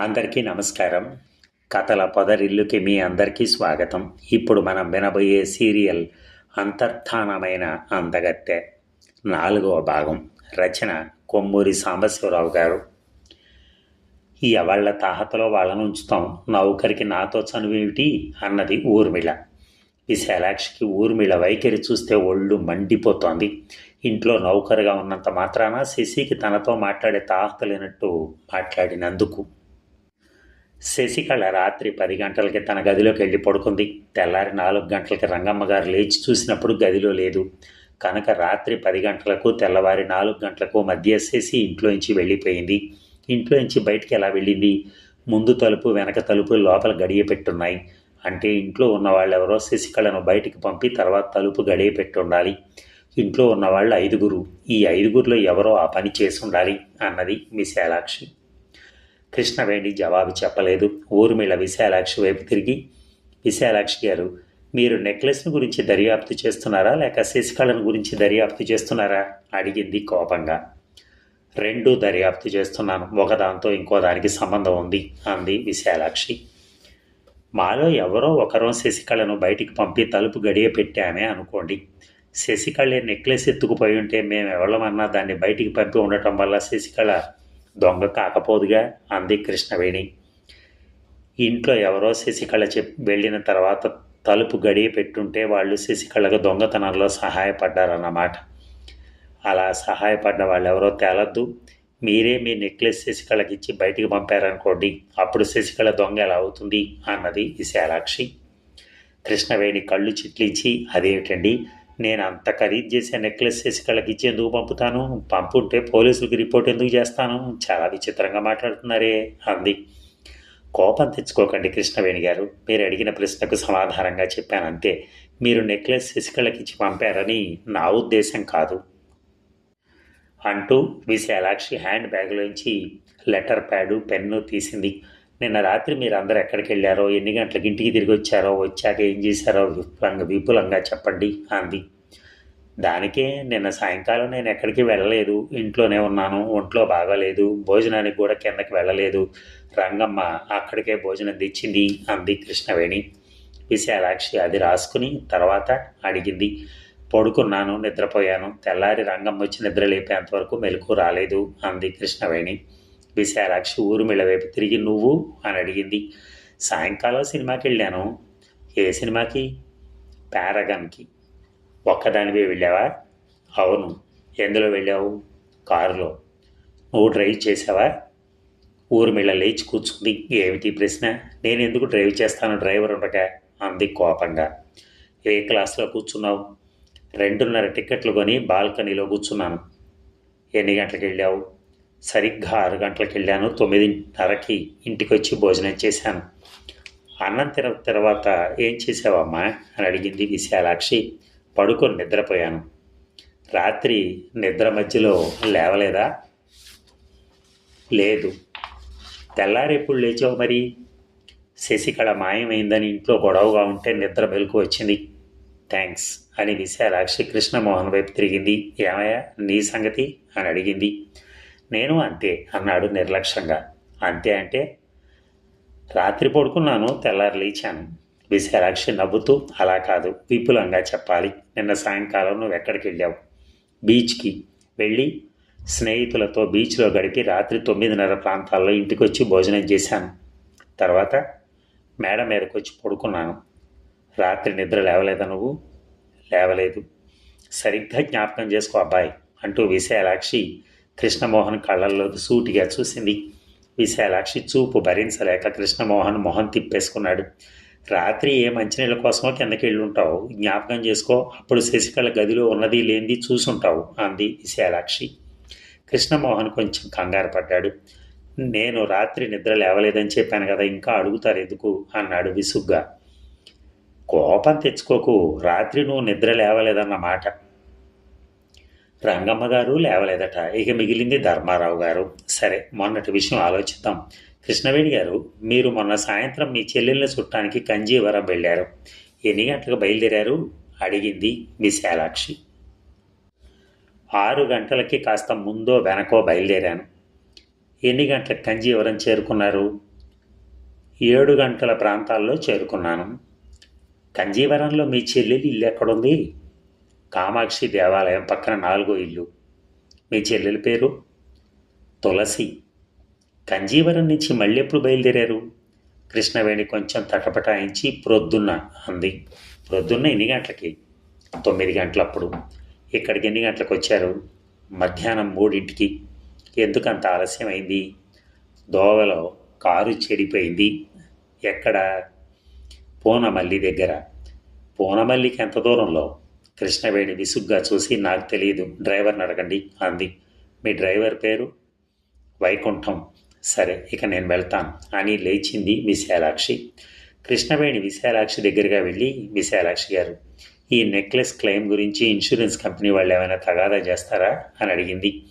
అందరికీ నమస్కారం. కథల పొదరిల్లుకి మీ అందరికీ స్వాగతం. ఇప్పుడు మనం వినబోయే సీరియల్ అంతర్ధానమైన అందగత్తె. నాలుగవ భాగం. రచన కొమ్మూరి సాంబశివరావు గారు. ఈ వాళ్ళ తాహతలో వాళ్ళను ఉంచుతాం? నౌకరికి నాతో చనువేమిటి? అన్నది ఊర్మిళ. విశాలాక్షికి ఊర్మిళ వైఖరి చూస్తే ఒళ్ళు మండిపోతోంది. ఇంట్లో నౌకరుగా ఉన్నంత మాత్రాన శశికి తనతో మాట్లాడే తాహత లేనట్టు మాట్లాడినందుకు. శశికళ రాత్రి పది గంటలకి తన గదిలోకి వెళ్ళి పడుకుంది. తెల్లారి నాలుగు గంటలకి రంగమ్మ గారు లేచి చూసినప్పుడు గదిలో లేదు. కనుక రాత్రి పది గంటలకు తెల్లవారి నాలుగు గంటలకు మధ్య శశి ఇంట్లోంచి వెళ్ళిపోయింది. ఇంట్లోంచి బయటికి ఎలా వెళ్ళింది? ముందు తలుపు వెనక తలుపు లోపల గడియ పెట్టున్నాయి. అంటే ఇంట్లో ఉన్న వాళ్ళెవరో శశికళను బయటికి పంపి తర్వాత తలుపు గడియ పెట్టుండాలి. ఇంట్లో ఉన్నవాళ్ళు ఐదుగురు. ఈ ఐదుగురిలో ఎవరో ఆ పని చేసి ఉండాలి అన్నది విశాలాక్షి కృష్ణవేణి జవాబు చెప్పలేదు. ఊర్మిళ విశాలాక్షి వైపు తిరిగి విశాలాక్షి గారు మీరు నెక్లెస్ను గురించి దర్యాప్తు చేస్తున్నారా? లేక శశికళను గురించి దర్యాప్తు చేస్తున్నారా? అడిగింది కోపంగా. రెండూ దర్యాప్తు చేస్తున్నాను. ఒకదాంతో ఇంకో దానికి సంబంధం ఉంది అంది విశాలాక్షి. మాలో ఎవరో ఒకరో శశికళను బయటికి పంపి తలుపు గడియ పెట్టామే అనుకోండి. శశికళే నెక్లెస్ ఎత్తుకుపోయి ఉంటే మేము ఎవరమన్నా దాన్ని బయటికి పంపి ఉండటం వల్ల శశికళ దొంగ కాకపోదుగా అంది కృష్ణవేణి. ఇంట్లో ఎవరో శశికళ చెప్ వెళ్ళిన తర్వాత తలుపు గడియ పెట్టుంటే వాళ్ళు శశికళకు దొంగతనంలో సహాయపడ్డారన్నమాట. అలా సహాయపడ్డ వాళ్ళు ఎవరో తేలద్దు. మీరే మీ నెక్లెస్ శశికళకి ఇచ్చి బయటికి పంపారనుకోండి. అప్పుడు శశికళ దొంగ ఎలా అవుతుంది? అన్నది విశాలాక్షి. కృష్ణవేణి కళ్ళు చిట్లించి అదేమిటండి? నేను అంత ఖరీదు చేసే నెక్లెస్ శశికళకి ఇచ్చి ఎందుకు పంపుతాను? పంపుంటే పోలీసులకి రిపోర్ట్ ఎందుకు చేస్తాను? చాలా విచిత్రంగా మాట్లాడుతున్నారే అంది. కోపం తెచ్చుకోకండి కృష్ణవేణి గారు. మీరు అడిగిన ప్రశ్నకు సమాధానంగా చెప్పాను అంతే మీరు నెక్లెస్ శశికళకి ఇచ్చి పంపారని నా ఉద్దేశం కాదు. అంటూ విశాలాక్షి హ్యాండ్ బ్యాగ్లోంచి లెటర్ ప్యాడు పెన్ను తీసింది. నిన్న రాత్రి మీరు అందరు ఎక్కడికి వెళ్ళారో ఎన్ని గంటలకు ఇంటికి తిరిగి వచ్చారో వచ్చాక ఏం చేశారో విపులంగా విపులంగా చెప్పండి అంది. దానికే నిన్న సాయంకాలం నేను ఎక్కడికి వెళ్ళలేదు ఇంట్లోనే ఉన్నాను ఒంట్లో బాగాలేదు భోజనానికి కూడా కిందకి వెళ్ళలేదు. రంగమ్మ అక్కడికే భోజనం తెచ్చింది అంది కృష్ణవేణి. విశాలాక్షి అది రాసుకుని తర్వాత అడిగింది. పడుకున్నాను నిద్రపోయాను. తెల్లారి రంగం వచ్చి నిద్ర లేపేంతవరకు మెలకు రాలేదు అంది కృష్ణవేణి. విశాలాక్షి ఊర్మిళ వైపు తిరిగి నువ్వు అని అడిగింది. సాయంకాలం సినిమాకి వెళ్ళాను. ఏ సినిమాకి? పారగన్కి. ఒక్కదానివే వెళ్ళావా? అవును. ఎందులో వెళ్ళావు? కారులో. నువ్వు డ్రైవ్ చేసావా? ఊర్మిళ లేచి కూర్చుంది. ఏమిటి ప్రశ్న? నేను ఎందుకు డ్రైవ్ చేస్తాను డ్రైవర్ ఉండగా అంది కోపంగా. ఏ క్లాస్లో కూర్చున్నావు? రెండున్నర టికెట్లు కొని బాల్కనీలో కూర్చున్నాను. ఎన్ని గంటలకు వెళ్ళావు? సరిగ్గా ఆరు గంటలకు వెళ్ళాను. తొమ్మిదిన్నరకి ఇంటికి వచ్చి భోజనం చేశాను. అన్నం తిన తర్వాత ఏం చేసావమ్మా? అని అడిగింది విశాలాక్షి. పడుకొని నిద్రపోయాను. రాత్రి నిద్ర మధ్యలో లేవలేదా? లేదు. తెల్లారెప్పుడు లేచావు మరి? శశికళ మాయమైందని ఇంట్లో గొడవగా ఉంటే నిద్ర మెలకు వచ్చింది. థ్యాంక్స్ అని విశాలాక్షి కృష్ణమోహన్ వైపు తిరిగింది. ఏమయ్యా నీ సంగతి? అని అడిగింది. నేను అంతే అన్నాడు నిర్లక్ష్యంగా. అంతే అంటే? రాత్రి పడుకున్నాను తెల్లారి లేచాను. విశాలాక్షి నవ్వుతూ అలా కాదు విపులంగా చెప్పాలి. నిన్న సాయంకాలం నువ్వు ఎక్కడికి వెళ్ళావు? బీచ్కి. వెళ్ళి స్నేహితులతో బీచ్లో గడిపి రాత్రి తొమ్మిదిన్నర ప్రాంతాల్లో ఇంటికి వచ్చి భోజనం చేశాను. తర్వాత మేడ మీదకి వచ్చి పడుకున్నాను. రాత్రి నిద్ర లేవలేదా నువ్వు? లేవలేదు. సరిగ్గా జ్ఞాపకం చేసుకో అబ్బాయి అంటూ విశాలాక్షి కృష్ణమోహన్ కళ్ళల్లో సూటిగా చూసింది. విశాలాక్షి చూపు భరించలేక కృష్ణమోహన్ మొహం తిప్పేసుకున్నాడు. రాత్రి ఏ మంచినీళ్ళ కోసమో కిందకి వెళ్ళుంటావు. జ్ఞాపకం చేసుకో. అప్పుడు శశికళ గదిలో ఉన్నది లేనిది చూసుంటావు అంది విశాలాక్షి. కృష్ణమోహన్ కొంచెం కంగారు పడ్డాడు. నేను రాత్రి నిద్ర లేవలేదని చెప్పాను కదా ఇంకా అడుగుతారు ఎందుకు? అన్నాడు విసుగ్గా. కోపం తెచ్చుకోకు. రాత్రి నువ్వు నిద్ర లేవలేదన్న మాట. రంగమ్మ గారు లేవలేదట. ఇక మిగిలింది ధర్మారావు గారు. సరే మొన్నటి విషయం ఆలోచిద్దాం. కృష్ణవేణి గారు మీరు మొన్న సాయంత్రం మీ చెల్లెళ్ళ చుట్టానికి కంజీవరం వెళ్ళారు. ఎన్ని గంటలకు బయలుదేరారు? అడిగింది మీ శాలాక్షి. ఆరు గంటలకి కాస్త ముందో వెనకో బయలుదేరాను. ఎన్ని గంటలకు కంజీవరం చేరుకున్నారు? ఏడు గంటల ప్రాంతాల్లో చేరుకున్నాను. కంజీవరంలో మీ చెల్లెలు ఇల్లు ఎక్కడుంది? కామాక్షి దేవాలయం పక్కన నాలుగో ఇల్లు. మీ చెల్లెలి పేరు? తులసి. కంజీవరం నుంచి మళ్ళీ ఎప్పుడు బయలుదేరారు? కృష్ణవేణి కొంచెం తటపటాయించి ప్రొద్దున్న అంది. ప్రొద్దున్న ఎన్ని గంటలకి? తొమ్మిది గంటలప్పుడు. ఇక్కడికి ఎన్ని గంటలకు వచ్చారు? మధ్యాహ్నం మూడింటికి. ఎందుకంత ఆలస్యమైంది? దోవలో కారు చెడిపోయింది. ఎక్కడ? పూనమల్లి దగ్గర. పూనమల్లికి ఎంత దూరంలో? కృష్ణవేణి విసుగ్గా చూసి నాకు తెలియదు డ్రైవర్ని అడగండి అంది. మీ డ్రైవర్ పేరు? వైకుంఠం. సరే ఇక నేను వెళ్తాను అని లేచింది విశాలాక్షి. కృష్ణవేణి విశాలాక్షి దగ్గరగా వెళ్ళి విశాలాక్షి గారు ఈ నెక్లెస్ క్లెయిమ్ గురించి ఇన్సూరెన్స్ కంపెనీ వాళ్ళు ఏమైనా తగాదా చేస్తారా? అని అడిగింది.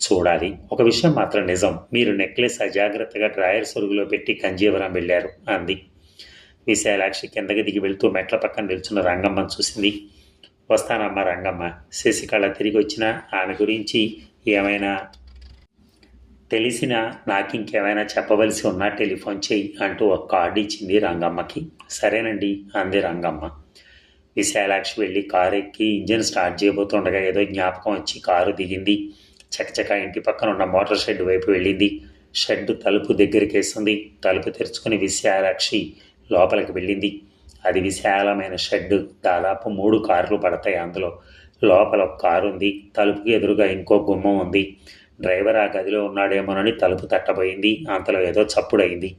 చూడాలి. ఒక విషయం మాత్రం నిజం. మీరు నెక్లెస్ అజాగ్రత్తగా డ్రాయర్ సొరుగులో పెట్టి కంజీవరం వెళ్ళారు అంది. విశాలాక్షి కిందకి దిగి వెళ్తూ మెట్ల పక్కన నిల్చున్న రంగమ్మను చూసింది. వస్తానమ్మా రంగమ్మ. శశికళ తిరిగి వచ్చినా ఆమె గురించి ఏమైనా తెలిసినా నాకు ఇంకేమైనా చెప్పవలసి ఉన్నా టెలిఫోన్ చేయి అంటూ ఒక కార్డు ఇచ్చింది రంగమ్మకి. సరేనండి అంది రంగమ్మ. విశాలాక్షి వెళ్ళి కారు ఎక్కి ఇంజిన్ స్టార్ట్ చేయబోతుండగా ఏదో జ్ఞాపకం వచ్చి కారు దిగింది. చకచక ఇంటి పక్కన ఉన్న మోటార్ షెడ్ వైపు వెళ్ళింది. షెడ్ తలుపు దగ్గరికి వేస్తుంది తలుపు తెరుచుకుని విశాలాక్షి లోపలికి వెళ్ళింది. అది విశాలమైన షెడ్ దాదాపు మూడు కార్లు పడతాయి అందులో. లోపల ఒక కారు ఉంది. తలుపుకి ఎదురుగా ఇంకో గుమ్మం ఉంది. డ్రైవర్ ఆ గదిలో ఉన్నాడేమోనని తలుపు తట్టబోయింది. అంతలో ఏదో చప్పుడైంది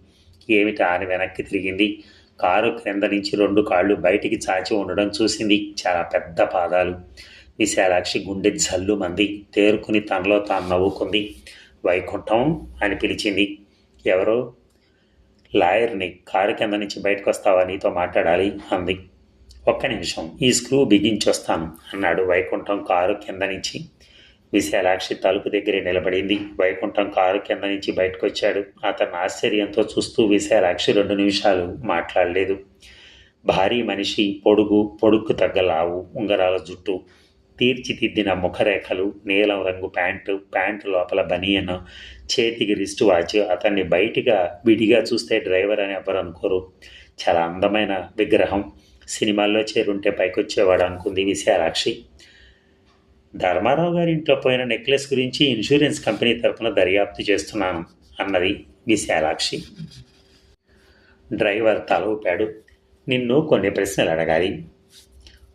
ఏమిటి అని వెనక్కి తిరిగింది? కారు క్రింద నుంచి రెండు కాళ్ళు బయటికి చాచి ఉండడం చూసింది. చాలా పెద్ద పాదాలు. విశాలాక్షి గుండె జల్లు మంది. తేరుకుని తనలో తాను నవ్వుకుంది. వైకుంఠం అని పిలిచింది. ఎవరో? లాయర్ని కారు కింద నుంచి బయటకు వస్తావా? నీతో మాట్లాడాలి. అంది. ఒక్క నిమిషం. ఈ స్క్రూ బిగించొస్తాను అన్నాడు వైకుంఠం కారు కింద నుంచి. విశాలాక్షి తలుపు దగ్గరే నిలబడింది. వైకుంఠం కారు కింద నుంచి బయటకు వచ్చాడు. అతను ఆశ్చర్యంతో చూస్తూ విశాలాక్షి రెండు నిమిషాలు మాట్లాడలేదు. భారీ మనిషి పొడుగు పొడుక్కు తగ్గ లావు ఉంగరాల జుట్టు తీర్చిదిద్దిన ముఖరేఖలు నీలం రంగు ప్యాంటు ప్యాంటు లోపల బనియన్ చేతికి రిస్ట్ వాచ్ అతన్ని బయటిగా విడిగా చూస్తే డ్రైవర్ అని ఎవరు అనుకోరు. చాలా అందమైన విగ్రహం. సినిమాల్లో చేరుంటే పైకొచ్చేవాడు అనుకుంది విశాలాక్షి. ధర్మారావు గారి ఇంట్లో పోయిన నెక్లెస్ గురించి ఇన్సూరెన్స్ కంపెనీ తరఫున దర్యాప్తు చేస్తున్నాను అన్నది విశాలాక్షి. డ్రైవర్ తల ఊపాడు. నిన్ను కొన్ని ప్రశ్నలు అడగాలి.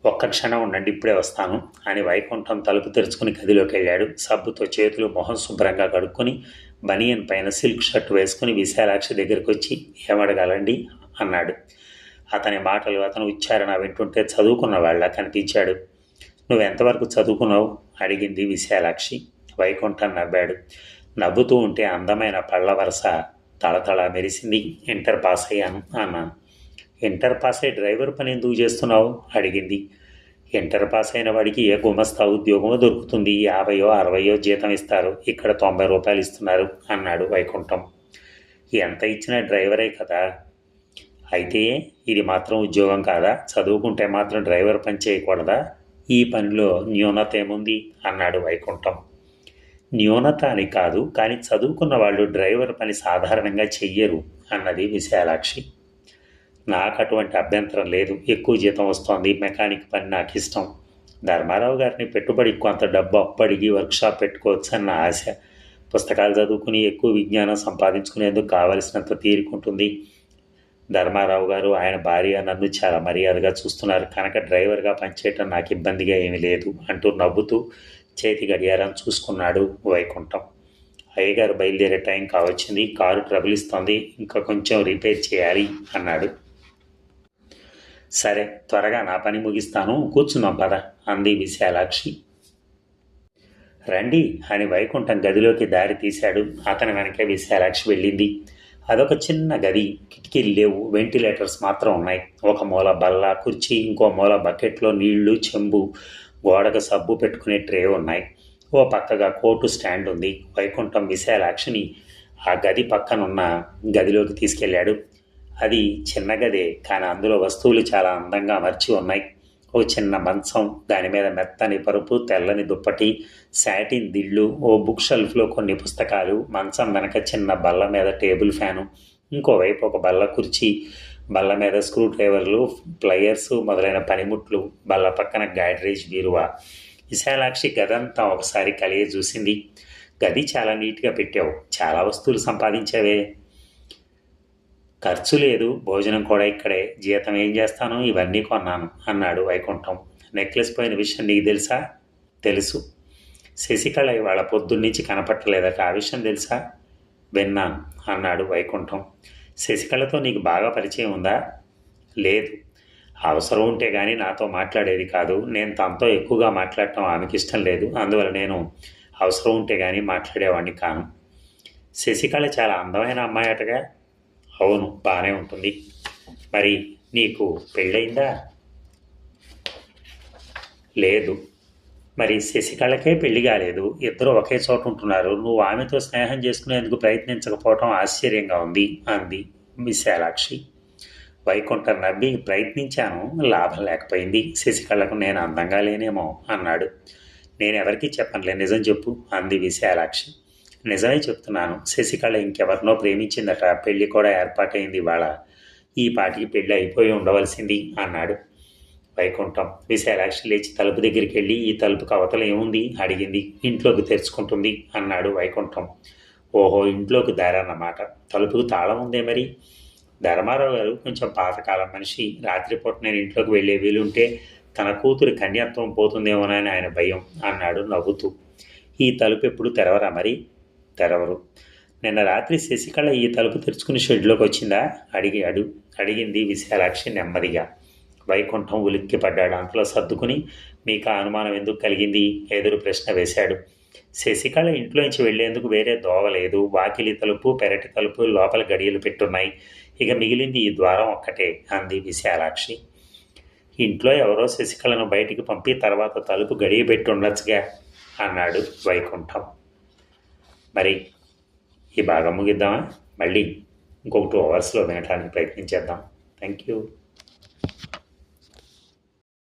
ఒక్క క్షణం ఉండండి ఇప్పుడే వస్తాను. అని వైకుంఠం తలుపు తెరుచుకుని గదిలోకి వెళ్ళాడు. సబ్బుతో చేతులు మొహం శుభ్రంగా కడుక్కొని బనియన్ పైన సిల్క్ షర్ట్ వేసుకుని విశాలాక్షి దగ్గరికి వచ్చి ఏమడగాలండి? అన్నాడు. అతని మాటలు అతను ఉచ్చారణ వింటుంటే చదువుకున్న వాళ్ళ కనిపించాడు. నువ్వు ఎంతవరకు చదువుకున్నావు? అడిగింది విశాలాక్షి. వైకుంఠం నవ్వాడు. నవ్వుతూ ఉంటే అందమైన పళ్ళ వరస తళతళ మెరిసింది ఇంటర్ పాస్ అయ్యాను అన్నాను. ఇంటర్ పాస్ అయ్యి డ్రైవర్ పని ఎందుకు చేస్తున్నావు? అడిగింది. ఇంటర్ పాస్ అయిన వాడికి ఏ గుమస్తా ఉద్యోగమో దొరుకుతుంది. యాభయో అరవయో జీతం ఇస్తారు. ఇక్కడ తొంభై రూపాయలు ఇస్తున్నారు అన్నాడు వైకుంఠం. ఎంత ఇచ్చినా డ్రైవరే కదా? అయితే ఇది మాత్రం ఉద్యోగం కాదా? చదువుకుంటే మాత్రం డ్రైవర్ పని చేయకూడదా? ఈ పనిలో న్యూనత ఏముంది? అన్నాడు వైకుంఠం. న్యూనత అని కాదు కానీ చదువుకున్న వాళ్ళు డ్రైవర్ పని సాధారణంగా చెయ్యరు అన్నది విశాలాక్షి. నాకు అటువంటి అభ్యంతరం లేదు. ఎక్కువ జీతం వస్తోంది. మెకానిక్ పని నాకు ఇష్టం. ధర్మారావు గారిని పెట్టుబడి కొంత డబ్బు అప్పడిగి వర్క్షాప్ పెట్టుకోవచ్చు అన్న ఆశ. పుస్తకాలు చదువుకుని ఎక్కువ విజ్ఞానం సంపాదించుకునేందుకు కావలసినంత తీరుకుంటుంది ధర్మారావు గారు ఆయన భార్య నన్ను చాలా మర్యాదగా చూస్తున్నారు. కనుక డ్రైవర్గా పనిచేయటం నాకు ఇబ్బందిగా ఏమీ లేదు అంటూ నవ్వుతూ చేతి గడియారం చూసుకున్నాడు వైకుంఠం. అయ్యగారు బయలుదేరే టైం కావచ్చింది. కారు ట్రబుల్ ఇస్తోంది ఇంకా కొంచెం రిపేర్ చేయాలి అన్నాడు. సరే త్వరగా నా పని ముగిస్తాను. కూర్చున్నాం పద అంది విశాలాక్షి. రండి అని వైకుంఠం గదిలోకి దారి తీశాడు. అతని వెనకే విశాలాక్షి వెళ్ళింది. అదొక చిన్న గది కిటికీలు లేవు వెంటిలేటర్స్ మాత్రం ఉన్నాయి. ఒక మూల బల్ల కుర్చీ ఇంకో మూల బకెట్లో నీళ్ళు చెంబు గోడకు సబ్బు పెట్టుకునే ట్రే ఉన్నాయి. ఓ పక్కగా కోటు స్టాండ్ ఉంది. వైకుంఠం విశాలాక్షిని ఆ గది పక్కనున్న గదిలోకి తీసుకెళ్ళాడు. అది చిన్న గదే కానీ అందులో వస్తువులు చాలా అందంగా అమర్చి ఉన్నాయి. ఓ చిన్న మంచం దాని మీద మెత్తని పరుపు తెల్లని దుప్పటి శాటిన్ దిళ్ళు ఓ బుక్ షెల్ఫ్లో కొన్ని పుస్తకాలు మంచం వెనక చిన్న బల్ల మీద టేబుల్ ఫ్యాను ఇంకోవైపు ఒక బల్ల కుర్చీ బల్ల మీద స్క్రూ డ్రైవర్లు ప్లయర్స్ మొదలైన పనిముట్లు బల్ల పక్కన గ్యాడరేజ్ బీరువా. విశాలాక్షి గదంతా ఒకసారి కలిగి చూసింది. గది చాలా నీట్గా పెట్టావు. చాలా వస్తువులు సంపాదించావే. ఖర్చు లేదు భోజనం కూడా ఇక్కడే జీతం ఏం చేస్తాను? ఇవన్నీ కొన్నాను అన్నాడు వైకుంఠం. నెక్లెస్ పోయిన విషయం నీకు తెలుసా? తెలుసు. శశికళ ఇవాళ పొద్దున్నుంచి కనపట్టలేదట ఆ విషయం తెలుసా? విన్నాను అన్నాడు వైకుంఠం. శశికళతో నీకు బాగా పరిచయం ఉందా? లేదు. అవసరం ఉంటే కానీ నాతో మాట్లాడేది కాదు. నేను తనతో ఎక్కువగా మాట్లాడటం ఆమెకి ఇష్టం లేదు. అందువల్ల నేను అవసరం ఉంటే కానీ మాట్లాడేవాడిని కాను. శశికళ చాలా అందమైన అమ్మాయి అటగా అవును బాగానే ఉంటుంది. మరి నీకు పెళ్ళయిందా? లేదు. మరి శశికళకే పెళ్ళి కాలేదు. ఇద్దరు ఒకే చోట ఉంటున్నారు. నువ్వు ఆమెతో స్నేహం చేసుకునేందుకు ప్రయత్నించకపోవటం ఆశ్చర్యంగా ఉంది అంది విశాలాక్షి వైకుంఠం నవ్వి ప్రయత్నించాను లాభం లేకపోయింది. శశికళకు నేను అందంగా లేనేమో అన్నాడు. నేను ఎవరికీ చెప్పనులే నిజం చెప్పు అంది విశాలాక్షి నిజమే చెప్తున్నాను. శశికళ ఇంకెవరినో ప్రేమించిందట. పెళ్ళి కూడా ఏర్పాటైంది ఇవాళ. ఈ పాటికి పెళ్ళి అయిపోయి ఉండవలసింది అన్నాడు వైకుంఠం. విశాలాక్షి లేచి తలుపు దగ్గరికి వెళ్ళి ఈ తలుపుకి అవతల ఏముంది? అడిగింది. ఇంట్లోకి తెరుచుకుంటుంది అన్నాడు వైకుంఠం. ఓహో ఇంట్లోకి దారన్నమాట. తలుపుకు తాళం ఉందే మరి? ధర్మారావు గారు కొంచెం పాతకాలం మనిషి. రాత్రిపూట నేను ఇంట్లోకి వెళ్ళే వీలుంటే తన కూతురు కన్యత్వం పోతుందేమోనని ఆయన భయం అన్నాడు నవ్వుతూ. ఈ తలుపు ఎప్పుడు తెరవరా మరి? తెరవరు నిన్న రాత్రి శశికళ ఈ తలుపు తెరుచుకుని షెడ్లోకి వచ్చిందా? అడిగి అడు అడిగింది విశాలాక్షి నెమ్మదిగా. వైకుంఠం ఉలిక్కి పడ్డాడు. అంతలో సర్దుకుని మీకు ఆ అనుమానం ఎందుకు కలిగింది? ఎదురు ప్రశ్న వేశాడు. శశికళ ఇంట్లోంచి వెళ్ళేందుకు వేరే దోవ లేదు. వాకిలి తలుపు పెరటి తలుపు లోపల గడియలు పెట్టున్నాయి. ఇక మిగిలింది ఈ ద్వారం ఒక్కటే అంది విశాలాక్షి. ఇంట్లో ఎవరో శశికళను బయటికి పంపి తర్వాత తలుపు గడియ పెట్టుండొచ్చుగా అన్నాడు వైకుంఠం. మరి ఈ భాగం ముగిద్దామా? మళ్ళీ ఇంకొక టూ అవర్స్లో వినటానికి ప్రయత్నించేద్దాం థ్యాంక్ యూ